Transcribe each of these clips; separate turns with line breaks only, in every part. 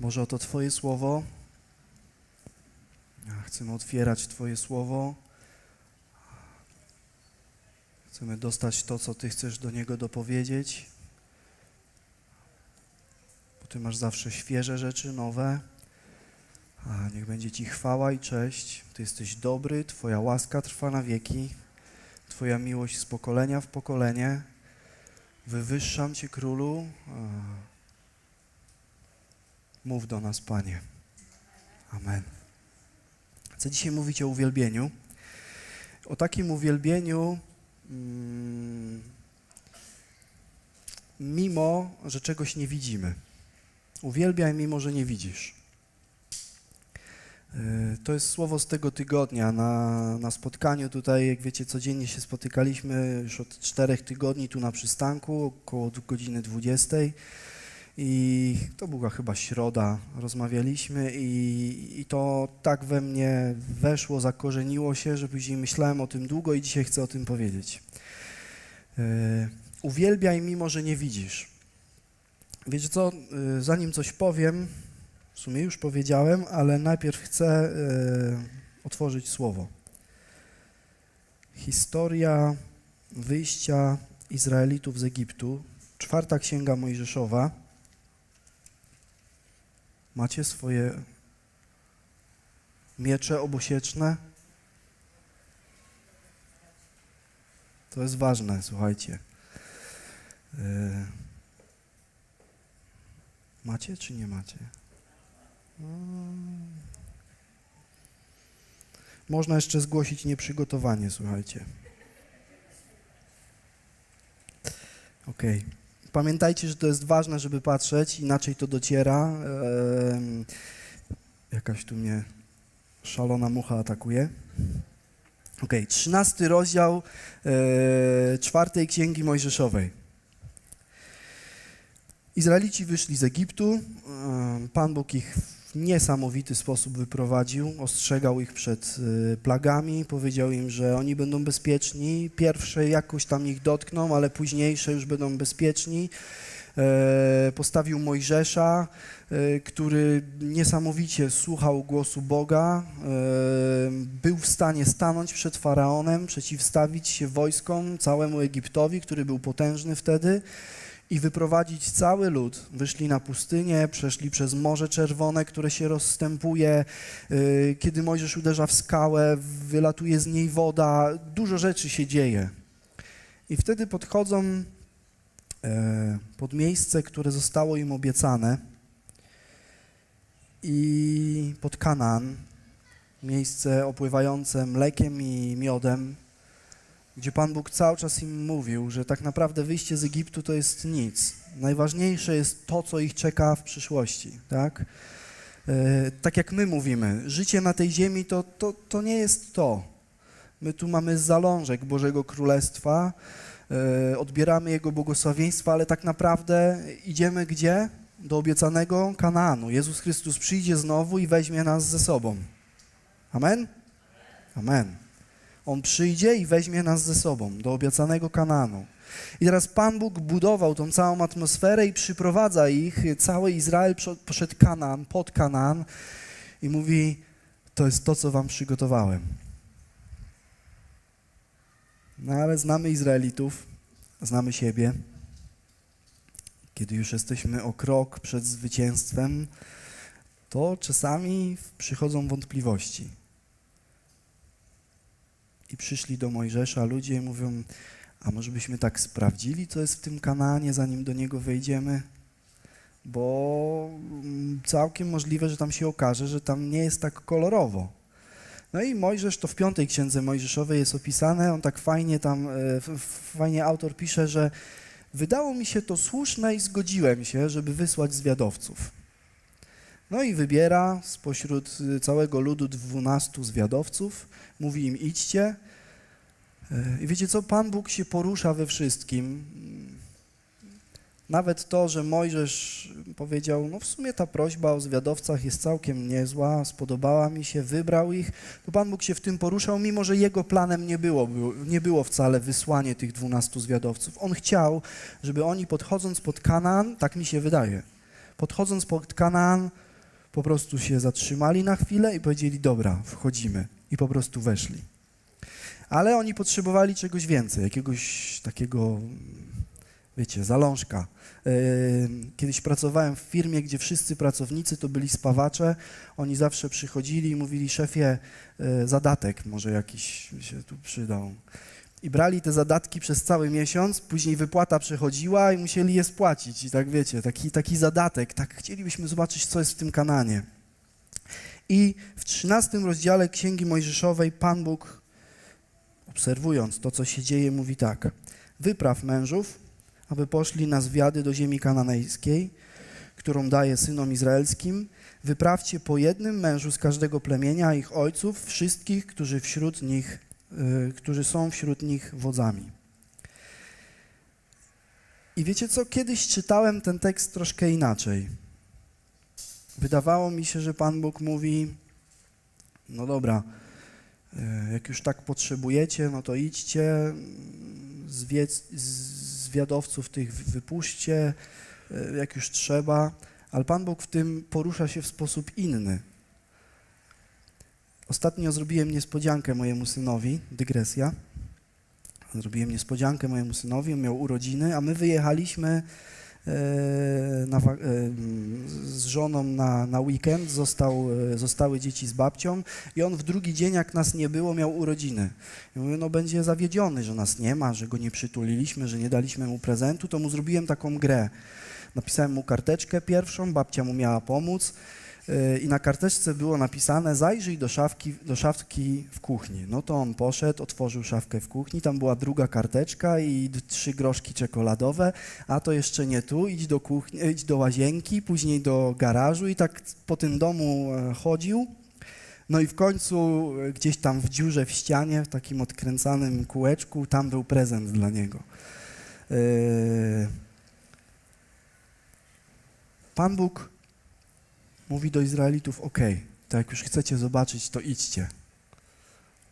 Może oto Twoje słowo. Chcemy otwierać Twoje słowo. Chcemy dostać to, co Ty chcesz do niego dopowiedzieć. Ty masz zawsze świeże rzeczy, nowe. A niech będzie Ci chwała i cześć. Ty jesteś dobry, Twoja łaska trwa na wieki. Twoja miłość z pokolenia w pokolenie. Wywyższam Cię, Królu. Mów do nas, Panie. Amen. Chcę dzisiaj mówić o uwielbieniu. O takim uwielbieniu, mm, mimo że czegoś nie widzimy. Uwielbiaj, mimo że nie widzisz. Y, To jest słowo z tego tygodnia. Na, na spotkaniu tutaj, jak wiecie, codziennie się spotykaliśmy już od czterech tygodni tu na przystanku, około godziny 20. I to była chyba środa, rozmawialiśmy i, i to tak we mnie weszło, zakorzeniło się, że później myślałem o tym długo i dzisiaj chcę o tym powiedzieć. Yy, uwielbiaj mimo, że nie widzisz. Wiecie co, yy, zanim coś powiem, w sumie już powiedziałem, ale najpierw chcę yy, otworzyć słowo. Historia wyjścia Izraelitów z Egiptu, czwarta księga Mojżeszowa, Macie swoje miecze obosieczne? To jest ważne, słuchajcie. Yy. Macie czy nie macie? Mm. Można jeszcze zgłosić nieprzygotowanie, słuchajcie. Okay. Pamiętajcie, że to jest ważne, żeby patrzeć, inaczej to dociera. Ehm, jakaś tu mnie szalona mucha atakuje. Ok, trzynasty rozdział e, czwartej księgi Mojżeszowej. Izraelici wyszli z Egiptu. E, Pan Bóg ich w niesamowity sposób wyprowadził, ostrzegał ich przed e, plagami, powiedział im, że oni będą bezpieczni. Pierwsze jakoś tam ich dotkną, ale późniejsze już będą bezpieczni. E, Postawił Mojżesza, który niesamowicie słuchał głosu Boga, był w stanie stanąć przed faraonem, przeciwstawić się wojskom, całemu Egiptowi, który był potężny wtedy i wyprowadzić cały lud. Wyszli na pustynię, przeszli przez Morze Czerwone, które się rozstępuje. Y, Kiedy Mojżesz uderza w skałę, wylatuje z niej woda, dużo rzeczy się dzieje. I wtedy podchodzą e, pod miejsce, które zostało im obiecane i pod Kanaan, miejsce opływające mlekiem i miodem, gdzie Pan Bóg cały czas im mówił, że tak naprawdę wyjście z Egiptu to jest nic. Najważniejsze jest to, co ich czeka w przyszłości, tak? E, tak jak my mówimy, życie na tej ziemi to, to, to nie jest to. My tu mamy zalążek Bożego Królestwa, e, odbieramy Jego błogosławieństwa, ale tak naprawdę idziemy gdzie? Do obiecanego Kanaanu. Jezus Chrystus przyjdzie znowu i weźmie nas ze sobą. Amen? Amen. On przyjdzie i weźmie nas ze sobą do obiecanego Kanaanu. I teraz Pan Bóg budował tą całą atmosferę i przyprowadza ich, cały Izrael poszedł Kanaan, pod Kanaan i mówi, to jest to, co wam przygotowałem. No ale znamy Izraelitów, znamy siebie. Kiedy już jesteśmy o krok przed zwycięstwem, to czasami przychodzą wątpliwości. I przyszli do Mojżesza ludzie i mówią, a może byśmy tak sprawdzili, co jest w tym Kanaanie, zanim do niego wejdziemy? Bo mm, całkiem możliwe, że tam się okaże, że tam nie jest tak kolorowo. No i Mojżesz, to w piątej księdze Mojżeszowej jest opisane, on tak fajnie tam, e, fajnie autor pisze, że wydało mi się to słuszne i zgodziłem się, żeby wysłać zwiadowców. No i wybiera spośród całego ludu dwunastu zwiadowców, mówi im idźcie. I wiecie co, Pan Bóg się porusza we wszystkim. Nawet to, że Mojżesz powiedział, no w sumie ta prośba o zwiadowcach jest całkiem niezła, spodobała mi się, wybrał ich, to Pan Bóg się w tym poruszał, mimo że jego planem nie było- nie było wcale wysłanie tych dwunastu zwiadowców. On chciał, żeby oni podchodząc pod Kanaan, tak mi się wydaje, podchodząc pod Kanaan, po prostu się zatrzymali na chwilę i powiedzieli, dobra, wchodzimy. I po prostu weszli. Ale oni potrzebowali czegoś więcej, jakiegoś takiego, wiecie, zalążka. Yy, Kiedyś pracowałem w firmie, gdzie wszyscy pracownicy to byli spawacze. Oni zawsze przychodzili i mówili, szefie, yy, zadatek może jakiś się tu przydał. I brali te zadatki przez cały miesiąc, później wypłata przechodziła i musieli je spłacić. I tak wiecie, taki, taki zadatek, tak chcielibyśmy zobaczyć, co jest w tym kananie. I w 13 rozdziale Księgi Mojżeszowej Pan Bóg, obserwując to, co się dzieje, mówi tak. Wypraw mężów, aby poszli na zwiady do ziemi kananejskiej, którą daje synom izraelskim. Wyprawcie po jednym mężu z każdego plemienia, ich ojców, wszystkich, którzy wśród nich, którzy są wśród nich wodzami. I wiecie co? Kiedyś czytałem ten tekst troszkę inaczej. Wydawało mi się, że Pan Bóg mówi: No dobra, e, jak już tak potrzebujecie, no to idźcie, mm, zwiec, z- zwiadowców tych wy- wypuśćcie, e, jak już trzeba. Ale Pan Bóg w tym porusza się w sposób inny. Ostatnio zrobiłem niespodziankę mojemu synowi, dygresja. Zrobiłem niespodziankę mojemu synowi, on miał urodziny, a my wyjechaliśmy e, na, e, z żoną na, na weekend, został, e, zostały dzieci z babcią i on w drugi dzień, jak nas nie było, miał urodziny. I mówię, no będzie zawiedziony, że nas nie ma, że go nie przytuliliśmy, że nie daliśmy mu prezentu, to mu zrobiłem taką grę. Napisałem mu karteczkę pierwszą, babcia mu miała pomóc i na karteczce było napisane zajrzyj do szafki, do szafki w kuchni. No to on poszedł, otworzył szafkę w kuchni, tam była druga karteczka i trzy groszki czekoladowe, a to jeszcze nie tu, idź do kuchni, idź do łazienki, później do garażu i tak po tym domu e, chodził. No i w końcu e, gdzieś tam w dziurze w ścianie, w takim odkręcanym kółeczku, tam był prezent dla niego. Pan Bóg mówi do Izraelitów: OK, to jak już chcecie zobaczyć, to idźcie.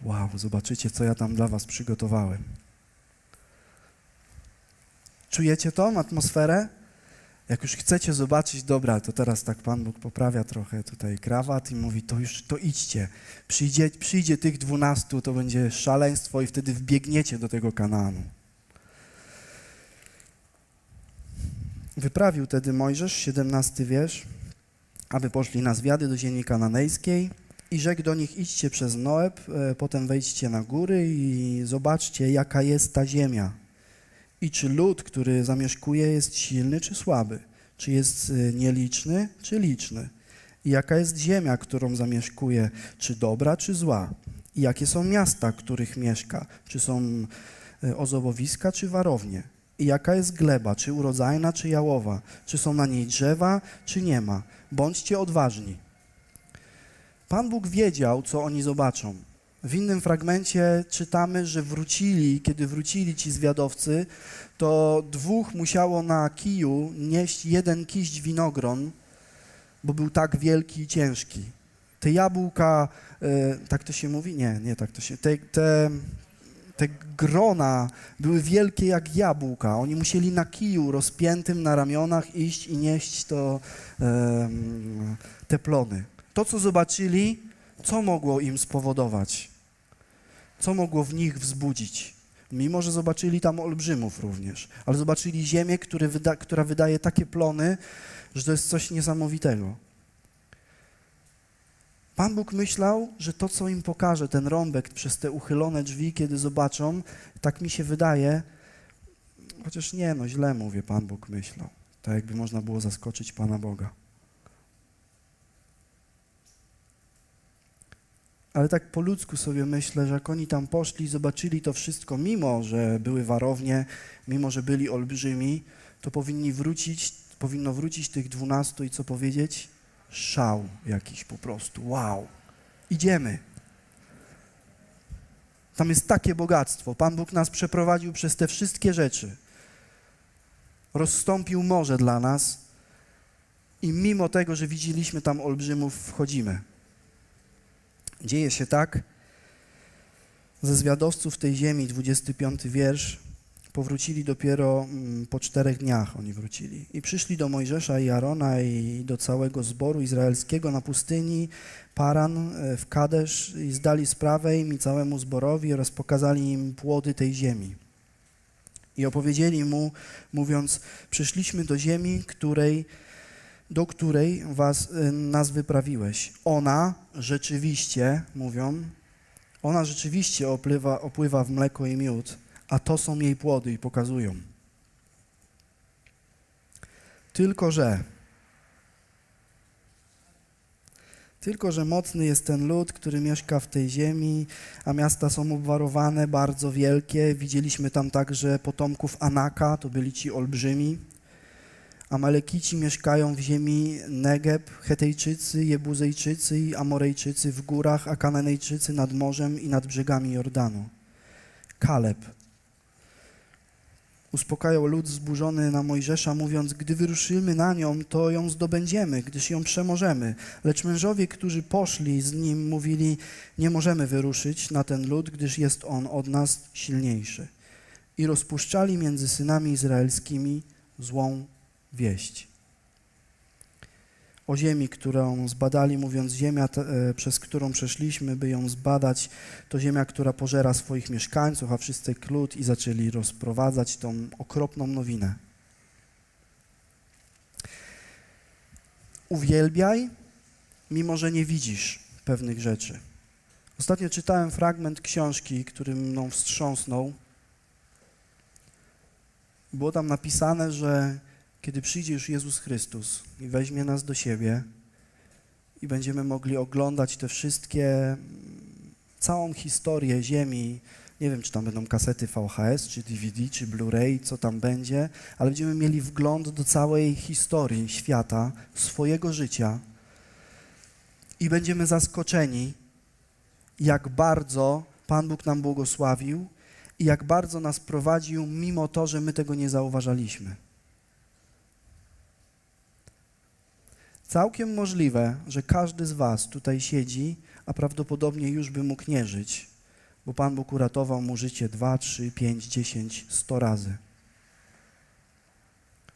Wow, zobaczycie, co ja tam dla Was przygotowałem. Czujecie tą atmosferę? Jak już chcecie zobaczyć, dobra, to teraz tak Pan Bóg poprawia trochę tutaj krawat i mówi, to już, to idźcie. Przyjdzie, przyjdzie tych dwunastu, to będzie szaleństwo i wtedy wbiegniecie do tego Kanaanu. Wyprawił tedy Mojżesz, 17 wiersz, aby poszli na zwiady do ziemi kananejskiej i rzekł do nich, idźcie przez Noeb, e, potem wejdźcie na góry i zobaczcie, jaka jest ta ziemia. I czy lud, który zamieszkuje, jest silny czy słaby, czy jest y, nieliczny czy liczny, i jaka jest ziemia, którą zamieszkuje, czy dobra czy zła, i jakie są miasta, których mieszka, czy są y, ozobowiska czy warownie, i jaka jest gleba, czy urodzajna czy jałowa, czy są na niej drzewa, czy nie ma. Bądźcie odważni. Pan Bóg wiedział, co oni zobaczą. W innym fragmencie czytamy, że wrócili, kiedy wrócili ci zwiadowcy, to dwóch musiało na kiju nieść jeden kiść winogron, bo był tak wielki i ciężki. Te jabłka, e, tak to się mówi? Nie, nie tak to się. Te, te, te grona były wielkie jak jabłka. Oni musieli na kiju rozpiętym na ramionach iść i nieść to, te plony. To, co zobaczyli, co mogło im spowodować? Co mogło w nich wzbudzić? Mimo, że zobaczyli tam olbrzymów również, ale zobaczyli ziemię, wyda, która wydaje takie plony, że to jest coś niesamowitego. Pan Bóg myślał, że to, co im pokaże, ten rąbek przez te uchylone drzwi, kiedy zobaczą, tak mi się wydaje, chociaż nie, no źle mówię, Pan Bóg myślał. Tak jakby można było zaskoczyć Pana Boga. Ale tak po ludzku sobie myślę, że jak oni tam poszli, zobaczyli to wszystko, mimo że były warownie, mimo że byli olbrzymi, to powinni wrócić, powinno wrócić tych dwunastu i co powiedzieć? Szał jakiś po prostu. Wow. Idziemy. Tam jest takie bogactwo. Pan Bóg nas przeprowadził przez te wszystkie rzeczy. rozstąpił morze dla nas i mimo tego, że widzieliśmy tam olbrzymów, wchodzimy. Dzieje się tak, ze zwiadowców tej ziemi, 25 wiersz, powrócili dopiero mm, po czterech dniach oni wrócili. I przyszli do Mojżesza i Arona i do całego zboru izraelskiego na pustyni Paran e, w Kadesz i zdali sprawę im i całemu zborowi oraz pokazali im płody tej ziemi. I opowiedzieli mu, mówiąc, przyszliśmy do ziemi, której, do której was, e, nas wyprawiłeś. Ona rzeczywiście, mówią, ona rzeczywiście opływa, opływa w mleko i miód, a to są jej płody i pokazują. Tylko, że tylko, że mocny jest ten lud, który mieszka w tej ziemi, a miasta są obwarowane, bardzo wielkie. Widzieliśmy tam także potomków Anaka, to byli ci olbrzymi. Amalekici mieszkają w ziemi Negeb, Hetejczycy, Jebuzejczycy i Amorejczycy w górach, a Kananejczycy nad morzem i nad brzegami Jordanu. Kaleb uspokajał lud zburzony na Mojżesza, mówiąc, gdy wyruszymy na nią, to ją zdobędziemy, gdyż ją przemożemy. Lecz mężowie, którzy poszli z nim, mówili, nie możemy wyruszyć na ten lud, gdyż jest on od nas silniejszy. I rozpuszczali między synami izraelskimi złą wieść. O ziemi, którą zbadali, mówiąc, ziemia, e, przez którą przeszliśmy, by ją zbadać, to ziemia, która pożera swoich mieszkańców, a wszyscy lud i zaczęli rozprowadzać tą okropną nowinę. Uwielbiaj, mimo że nie widzisz pewnych rzeczy. Ostatnio czytałem fragment książki, który mną wstrząsnął. Było tam napisane, że kiedy przyjdzie już Jezus Chrystus i weźmie nas do siebie i będziemy mogli oglądać te wszystkie, całą historię Ziemi, nie wiem, czy tam będą kasety VHS, czy DVD, czy Blu-ray, co tam będzie, ale będziemy mieli wgląd do całej historii świata, swojego życia i będziemy zaskoczeni, jak bardzo Pan Bóg nam błogosławił i jak bardzo nas prowadził, mimo to, że my tego nie zauważaliśmy. Całkiem możliwe, że każdy z Was tutaj siedzi, a prawdopodobnie już by mógł nie żyć, bo Pan Bóg uratował mu życie 2, 3, 5, 10, 100 razy.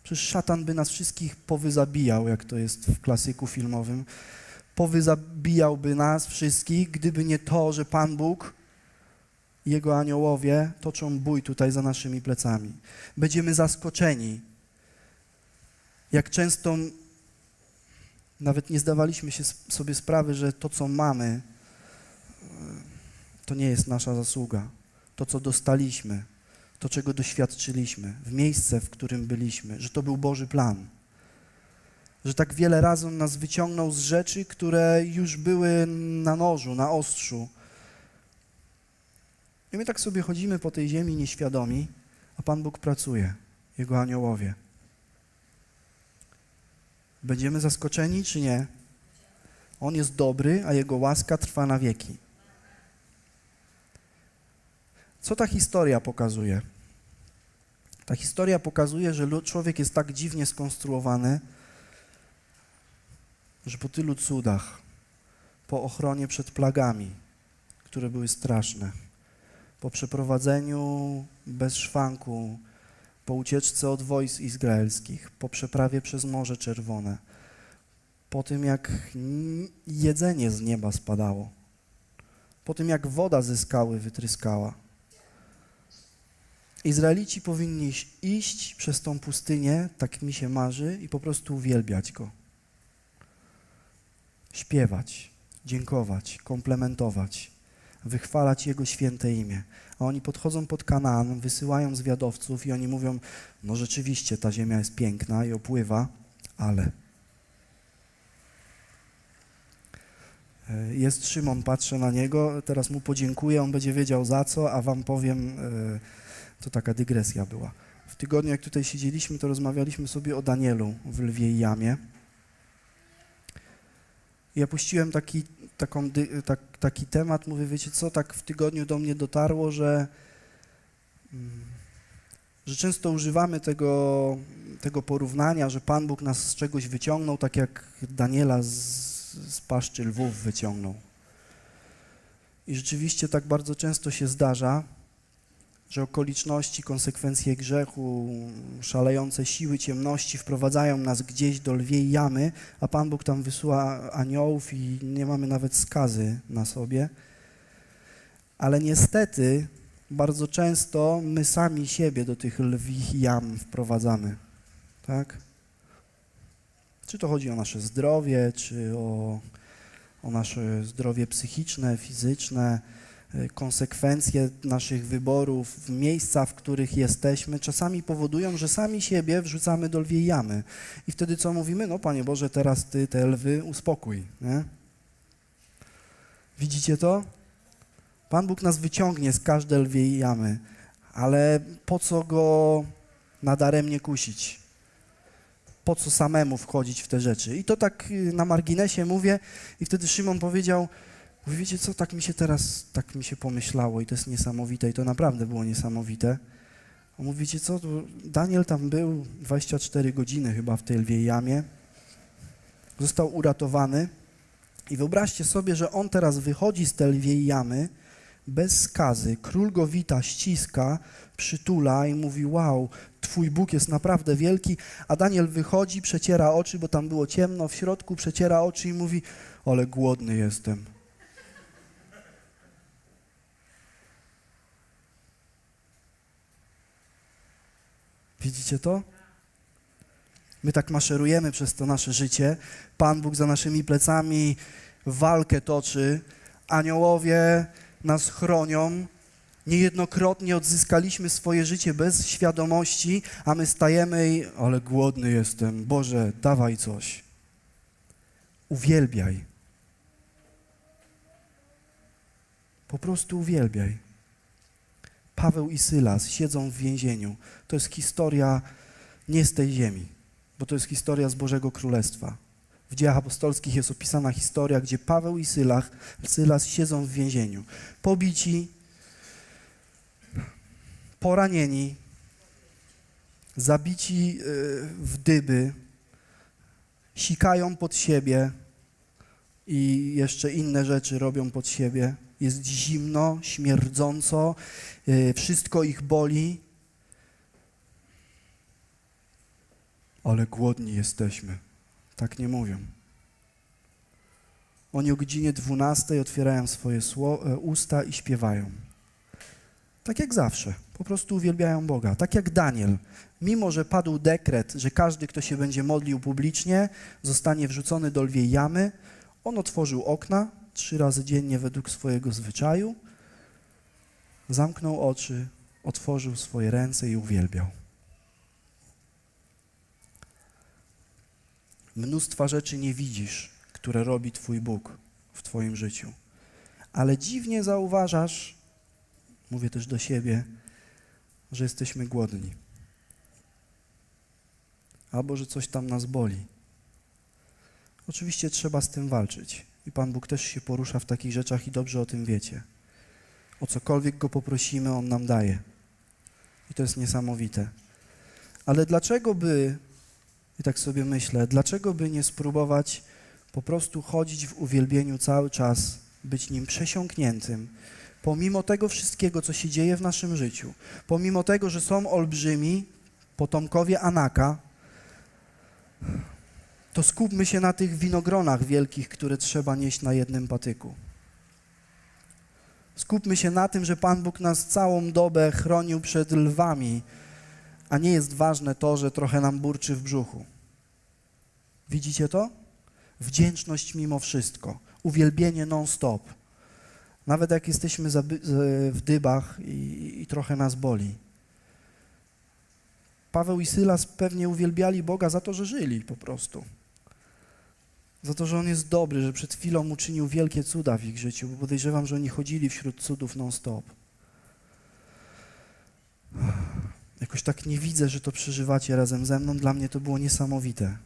Przecież szatan by nas wszystkich powyzabijał, jak to jest w klasyku filmowym. Powyzabijałby nas wszystkich, gdyby nie to, że Pan Bóg i Jego aniołowie toczą bój tutaj za naszymi plecami. Będziemy zaskoczeni, jak często nawet nie zdawaliśmy się sobie sprawy, że to, co mamy, to nie jest nasza zasługa. To, co dostaliśmy, to, czego doświadczyliśmy, w miejsce, w którym byliśmy, że to był Boży plan. Że tak wiele razy On nas wyciągnął z rzeczy, które już były na nożu, na ostrzu. I my tak sobie chodzimy po tej ziemi nieświadomi, a Pan Bóg pracuje, Jego aniołowie. Będziemy zaskoczeni, czy nie? On jest dobry, a Jego łaska trwa na wieki. Co ta historia pokazuje? Ta historia pokazuje, że człowiek jest tak dziwnie skonstruowany, że po tylu cudach, po ochronie przed plagami, które były straszne, po przeprowadzeniu bez szwanku po ucieczce od wojsk izraelskich, po przeprawie przez Morze Czerwone, po tym jak jedzenie z nieba spadało, po tym jak woda ze skały wytryskała. Izraelici powinni iść przez tą pustynię, tak mi się marzy, i po prostu uwielbiać Go. Śpiewać, dziękować, komplementować, wychwalać Jego święte imię a oni podchodzą pod Kanaan, wysyłają zwiadowców i oni mówią, no rzeczywiście ta ziemia jest piękna i opływa, ale... E, jest Szymon, patrzę na niego, teraz mu podziękuję, on będzie wiedział za co, a wam powiem, e, to taka dygresja była. W tygodniu, jak tutaj siedzieliśmy, to rozmawialiśmy sobie o Danielu w Lwiej Jamie. Ja puściłem taki taką, tak, taki temat, mówię, wiecie co, tak w tygodniu do mnie dotarło, że, mm, że często używamy tego tego porównania, że Pan Bóg nas z czegoś wyciągnął, tak jak Daniela z, z paszczy lwów wyciągnął. I rzeczywiście tak bardzo często się zdarza, że okoliczności, konsekwencje grzechu, szalejące siły ciemności wprowadzają nas gdzieś do lwiej jamy, a Pan Bóg tam wysyła aniołów i nie mamy nawet skazy na sobie. Ale niestety bardzo często my sami siebie do tych lwich jam wprowadzamy. Tak? Czy to chodzi o nasze zdrowie, czy o, o nasze zdrowie psychiczne, fizyczne, konsekwencje naszych wyborów, miejsca, w których jesteśmy, czasami powodują, że sami siebie wrzucamy do lwiej jamy. I wtedy co mówimy? No Panie Boże, teraz Ty te lwy uspokój. Nie? Widzicie to? Pan Bóg nas wyciągnie z każdej lwiej jamy, ale po co Go nadaremnie kusić? Po co samemu wchodzić w te rzeczy? I to tak y, na marginesie mówię i wtedy Szymon powiedział, Mówi, wiecie co, tak mi się teraz, tak mi się pomyślało i to jest niesamowite i to naprawdę było niesamowite. On mówi, wiecie co, Daniel tam był 24 godziny chyba w tej lwiej jamie, został uratowany i wyobraźcie sobie, że on teraz wychodzi z tej lwiej jamy bez skazy, król go wita, ściska, przytula i mówi, wow, twój Bóg jest naprawdę wielki, a Daniel wychodzi, przeciera oczy, bo tam było ciemno w środku, przeciera oczy i mówi, ale głodny jestem. Widzicie to? My tak maszerujemy przez to nasze życie. Pan Bóg za naszymi plecami walkę toczy. Aniołowie nas chronią. Niejednokrotnie odzyskaliśmy swoje życie bez świadomości, a my stajemy i ale głodny jestem. Boże, dawaj coś. Uwielbiaj. Po prostu uwielbiaj. Paweł i Sylas siedzą w więzieniu. To jest historia nie z tej ziemi, bo to jest historia z Bożego Królestwa. W dziejach apostolskich jest opisana historia, gdzie Paweł i Sylas, Sylas siedzą w więzieniu. Pobici, poranieni, zabici y, w dyby, sikają pod siebie i jeszcze inne rzeczy robią pod siebie. Jest zimno, śmierdząco, y, wszystko ich boli. Ale głodni jesteśmy. Tak nie mówią. Oni o godzinie 12 otwierają swoje e, usta i śpiewają. Tak jak zawsze. Po prostu uwielbiają Boga. Tak jak Daniel. Mimo, że padł dekret, że każdy, kto się będzie modlił publicznie, zostanie wrzucony do lwiej jamy, on otworzył okna trzy razy dziennie według swojego zwyczaju, zamknął oczy, otworzył swoje ręce i uwielbiał. Mnóstwa rzeczy nie widzisz, które robi Twój Bóg w Twoim życiu. Ale dziwnie zauważasz, mówię też do siebie, że jesteśmy głodni. Albo że coś tam nas boli. Oczywiście trzeba z tym walczyć. I Pan Bóg też się porusza w takich rzeczach i dobrze o tym wiecie. O cokolwiek Go poprosimy, On nam daje. I to jest niesamowite. Ale dlaczego by, i tak sobie myślę, dlaczego by nie spróbować po prostu chodzić w uwielbieniu cały czas, być nim przesiąkniętym, pomimo tego wszystkiego, co się dzieje w naszym życiu, pomimo tego, że są olbrzymi, potomkowie Anaka, to skupmy się na tych winogronach wielkich, które trzeba nieść na jednym patyku. Skupmy się na tym, że Pan Bóg nas całą dobę chronił przed lwami, a nie jest ważne to, że trochę nam burczy w brzuchu. Widzicie to? Wdzięczność mimo wszystko, uwielbienie non-stop. Nawet jak jesteśmy w dybach i, i trochę nas boli. Paweł i Sylas pewnie uwielbiali Boga za to, że żyli po prostu. Za to, że On jest dobry, że przed chwilą uczynił wielkie cuda w ich życiu, bo podejrzewam, że oni chodzili wśród cudów non-stop. Jakoś tak nie widzę, że to przeżywacie razem ze mną. Dla mnie to było niesamowite.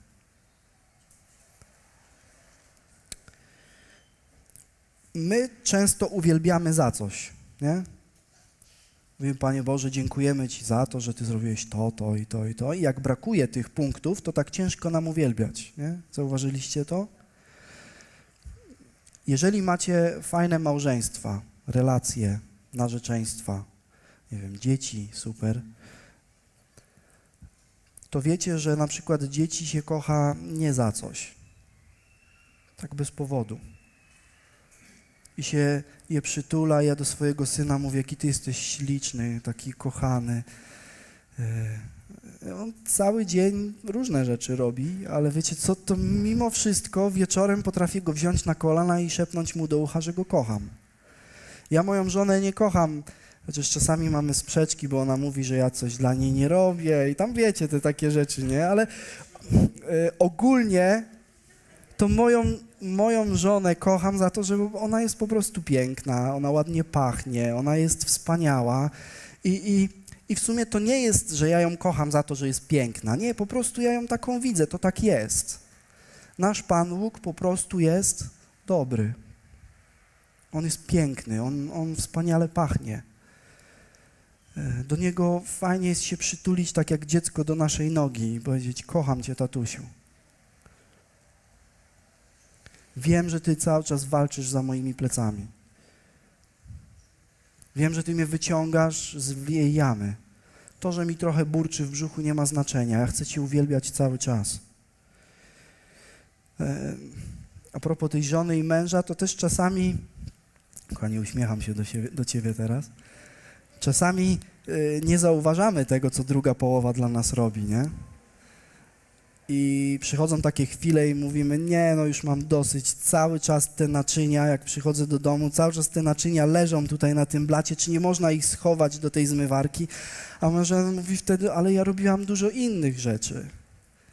My często uwielbiamy za coś, nie? Mówimy, Panie Boże, dziękujemy Ci za to, że Ty zrobiłeś to, to i to i to. I jak brakuje tych punktów, to tak ciężko nam uwielbiać. Nie? Zauważyliście to? Jeżeli macie fajne małżeństwa, relacje, narzeczeństwa, nie wiem, dzieci, super, to wiecie, że na przykład dzieci się kocha nie za coś. Tak bez powodu. I się je przytula, ja do swojego syna mówię, jaki ty jesteś śliczny, taki kochany. Yy, On cały dzień różne rzeczy robi, ale wiecie co, to mimo wszystko wieczorem potrafię go wziąć na kolana i szepnąć mu do ucha, że go kocham. Ja moją żonę nie kocham, chociaż czasami mamy sprzeczki, bo ona mówi, że ja coś dla niej nie robię i tam wiecie te takie rzeczy, nie? Ale yy, ogólnie to moją, moją żonę kocham za to, że ona jest po prostu piękna, ona ładnie pachnie, ona jest wspaniała i, i, i w sumie to nie jest, że ja ją kocham za to, że jest piękna. Nie, po prostu ja ją taką widzę, to tak jest. Nasz Pan Bóg po prostu jest dobry. On jest piękny, on, on wspaniale pachnie. E, Do Niego fajnie jest się przytulić tak jak dziecko do naszej nogi i powiedzieć, kocham Cię, tatusiu. Wiem, że Ty cały czas walczysz za moimi plecami. Wiem, że Ty mnie wyciągasz z jamy. To, że mi trochę burczy w brzuchu, nie ma znaczenia. Ja chcę Cię uwielbiać cały czas. E, A propos tej żony i męża, to też czasami, kochanie, uśmiecham się do, siebie, do Ciebie teraz, czasami e, nie zauważamy tego, co druga połowa dla nas robi, nie? I przychodzą takie chwile i mówimy, nie, no już mam dosyć, cały czas te naczynia, jak przychodzę do domu, cały czas te naczynia leżą tutaj na tym blacie, czy nie można ich schować do tej zmywarki? A mężczyzna mówi wtedy, ale ja robiłam dużo innych rzeczy.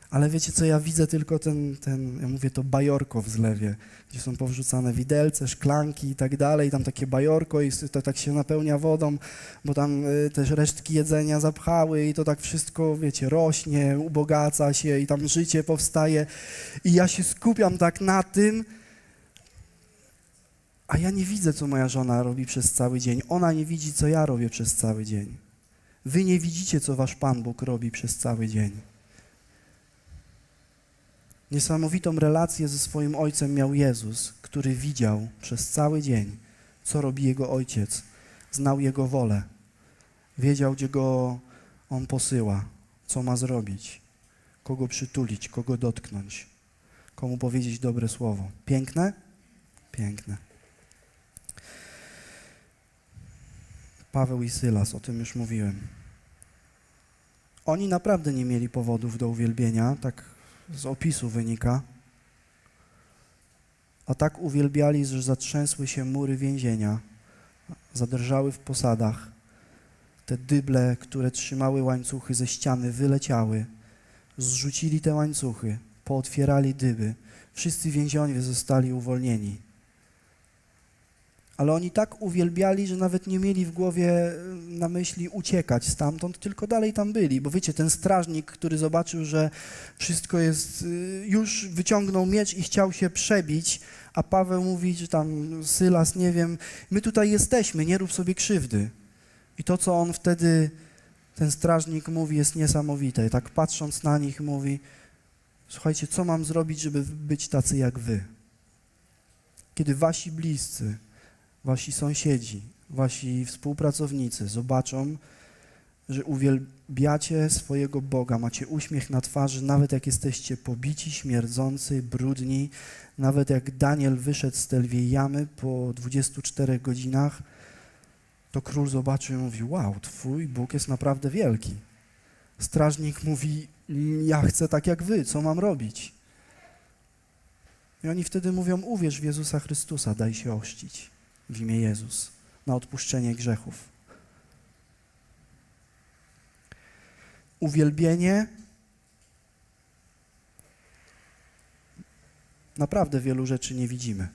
Ale wiecie co, ja widzę tylko ten, ten ja mówię to bajorko w zlewie, gdzie są powrzucane widelce, szklanki i tak dalej, tam takie bajorko i to tak się napełnia wodą, bo tam y, też resztki jedzenia zapchały i to tak wszystko, wiecie, rośnie, ubogaca się i tam życie powstaje i ja się skupiam tak na tym, a ja nie widzę, co moja żona robi przez cały dzień. Ona nie widzi, co ja robię przez cały dzień. Wy nie widzicie, co wasz Pan Bóg robi przez cały dzień. Niesamowitą relację ze swoim ojcem miał Jezus, który widział przez cały dzień, co robi jego ojciec. Znał jego wolę. Wiedział, gdzie go on posyła, co ma zrobić, kogo przytulić, kogo dotknąć, komu powiedzieć dobre słowo. Piękne? Piękne. Paweł i Sylas, o tym już mówiłem. Oni naprawdę nie mieli powodów do uwielbienia, tak z opisu wynika. A tak uwielbiali, że zatrzęsły się mury więzienia, zadrżały w posadach. Te dyble, które trzymały łańcuchy ze ściany, wyleciały. Zrzucili te łańcuchy, pootwierali dyby. Wszyscy więźniowie zostali uwolnieni. Ale oni tak uwielbiali, że nawet nie mieli w głowie y, na myśli uciekać stamtąd, tylko dalej tam byli. Bo wiecie, ten strażnik, który zobaczył, że wszystko jest, y, już wyciągnął miecz i chciał się przebić, a Paweł mówi, że tam Sylas, nie wiem, my tutaj jesteśmy, nie rób sobie krzywdy. I to, co on wtedy, ten strażnik mówi, jest niesamowite. I tak patrząc na nich mówi, słuchajcie, co mam zrobić, żeby być tacy jak wy? Kiedy wasi bliscy, wasi sąsiedzi, wasi współpracownicy zobaczą, że uwielbiacie swojego Boga, macie uśmiech na twarzy, nawet jak jesteście pobici, śmierdzący, brudni, nawet jak Daniel wyszedł z telwiej jamy po 24 godzinach, to król zobaczył i mówi, wow, twój Bóg jest naprawdę wielki. Strażnik mówi, ja chcę tak jak wy, co mam robić? I oni wtedy mówią, uwierz w Jezusa Chrystusa, daj się ochrzcić w imię Jezus na odpuszczenie grzechów. Uwielbienie naprawdę wielu rzeczy nie widzimy.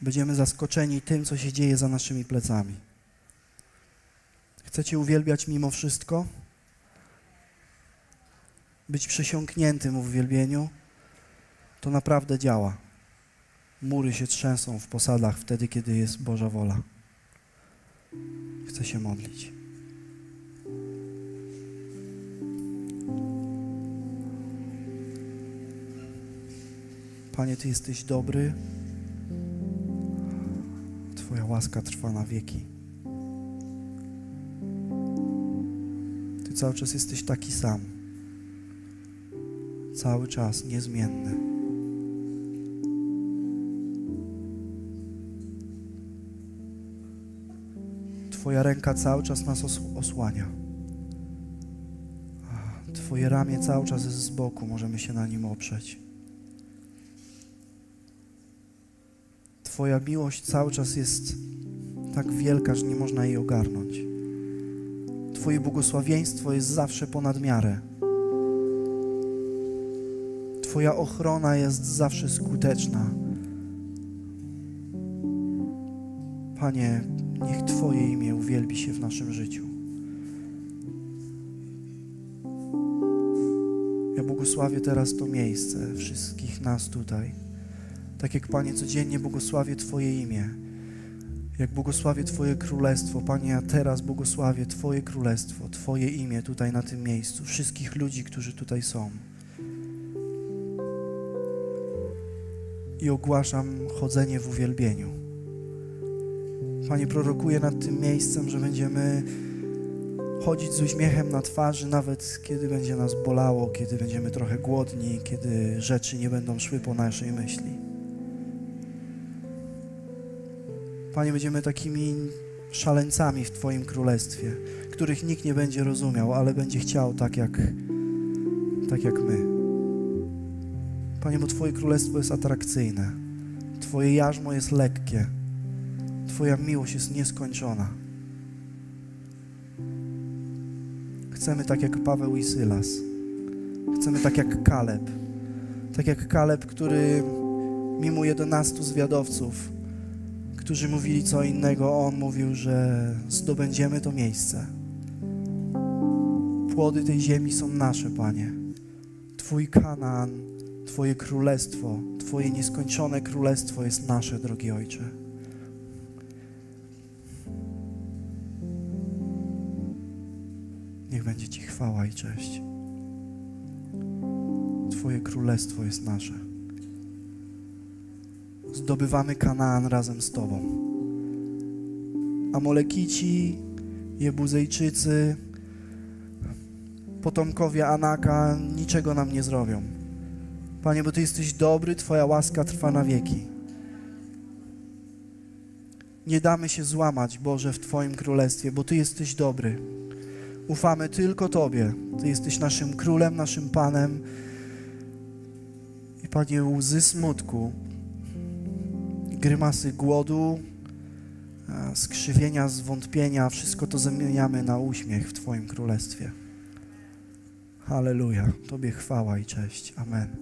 Będziemy zaskoczeni tym, co się dzieje za naszymi plecami. Chcecie uwielbiać mimo wszystko? Być przesiąkniętym w uwielbieniu? To naprawdę działa. mury się trzęsą w posadach wtedy, kiedy jest Boża wola. Chcę się modlić. Panie, Ty jesteś dobry. Twoja łaska trwa na wieki. Ty cały czas jesteś taki sam. Cały czas niezmienny. Twoja ręka cały czas nas os- osłania. Twoje ramię cały czas jest z boku, możemy się na nim oprzeć. Twoja miłość cały czas jest tak wielka, że nie można jej ogarnąć. Twoje błogosławieństwo jest zawsze ponad miarę. Twoja ochrona jest zawsze skuteczna. Panie, niech Twoje imię uwielbi się w naszym życiu. Ja błogosławię teraz to miejsce, wszystkich nas tutaj. Tak jak Panie codziennie błogosławię Twoje imię. Jak błogosławię Twoje królestwo, Panie, ja teraz błogosławię Twoje królestwo, Twoje imię tutaj na tym miejscu, wszystkich ludzi, którzy tutaj są. I ogłaszam chodzenie w uwielbieniu. Panie, prorokuję nad tym miejscem, że będziemy chodzić z uśmiechem na twarzy, nawet kiedy będzie nas bolało, kiedy będziemy trochę głodni, kiedy rzeczy nie będą szły po naszej myśli. Panie, będziemy takimi szaleńcami w Twoim królestwie, których nikt nie będzie rozumiał, ale będzie chciał tak jak, tak jak my. Panie, bo Twoje królestwo jest atrakcyjne, Twoje jarzmo jest lekkie, Twoja miłość jest nieskończona. Chcemy tak jak Paweł i Sylas. Chcemy tak jak Kaleb. Tak jak Kaleb, który mimo 11 zwiadowców, którzy mówili co innego, on mówił, że zdobędziemy to miejsce. Płody tej ziemi są nasze, Panie. Twój Kanaan, Twoje królestwo, Twoje nieskończone królestwo jest nasze, drogi Ojcze. Chwała i cześć. Twoje królestwo jest nasze. Zdobywamy Kanaan razem z Tobą. Amolekici, Jebuzejczycy, potomkowie Anaka niczego nam nie zrobią. Panie, bo Ty jesteś dobry, Twoja łaska trwa na wieki. Nie damy się złamać, Boże, w Twoim królestwie, bo Ty jesteś dobry. Ufamy tylko Tobie. Ty jesteś naszym królem, naszym Panem. I Panie, łzy smutku, grymasy głodu, skrzywienia, zwątpienia, wszystko to zamieniamy na uśmiech w Twoim królestwie. Halleluja. Tobie chwała i cześć. Amen.